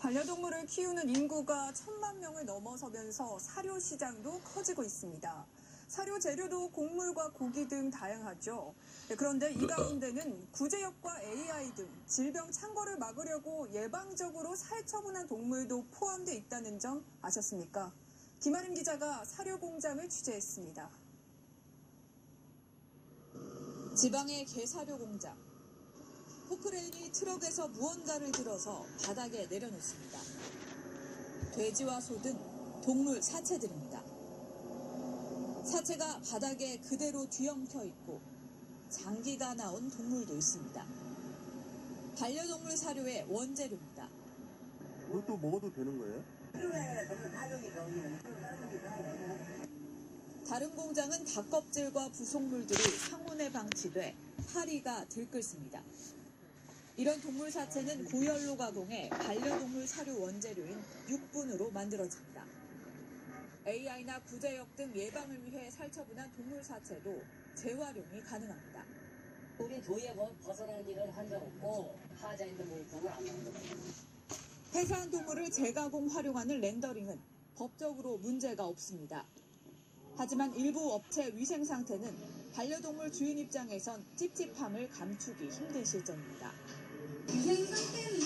반려동물을 키우는 인구가 천만 명을 넘어서면서 사료 시장도 커지고 있습니다. 사료 재료도 곡물과 고기 등 다양하죠. 네, 그런데 이 가운데는 구제역과 AI 등 질병 창궐을 막으려고 예방적으로 살처분한 동물도 포함되어 있다는 점 아셨습니까? 김아림 기자가 사료 공장을 취재했습니다. 지방의 개사료 공장. 포크레인이 트럭에서 무언가를 들어서 바닥에 내려놓습니다. 돼지와 소 등 동물 사체들입니다. 사체가 바닥에 그대로 뒤엉켜 있고 장기가 나온 동물도 있습니다. 반려동물 사료의 원재료입니다. 이것도 먹어도 되는 거예요? 다른 공장은 닭껍질과 부속물들이 상온에 방치돼 파리가 들끓습니다. 이런 동물 사체는 고열로 가공해 반려동물 사료 원재료인 육분으로 만들어집니다. AI나 구제역 등 예방을 위해 살처분한 동물 사체도 재활용이 가능합니다. 우리 도에 뭐 벗어난 일은 한적 없고 하자 있는 물품을 안 만들어요. 폐사한 동물을 재가공 활용하는 렌더링은 법적으로 문제가 없습니다. 하지만 일부 업체 위생 상태는 반려동물 주인 입장에선 찝찝함을 감추기 힘든 실정입니다. 위생 상태는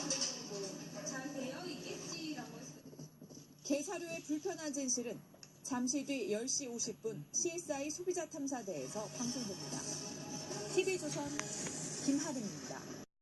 뭐잘 되어 있겠지라고. 개사료의 불편한 진실은 잠시 뒤 10시 50분 CSI 소비자 탐사대에서 방송됩니다. TV조선 김하림입니다.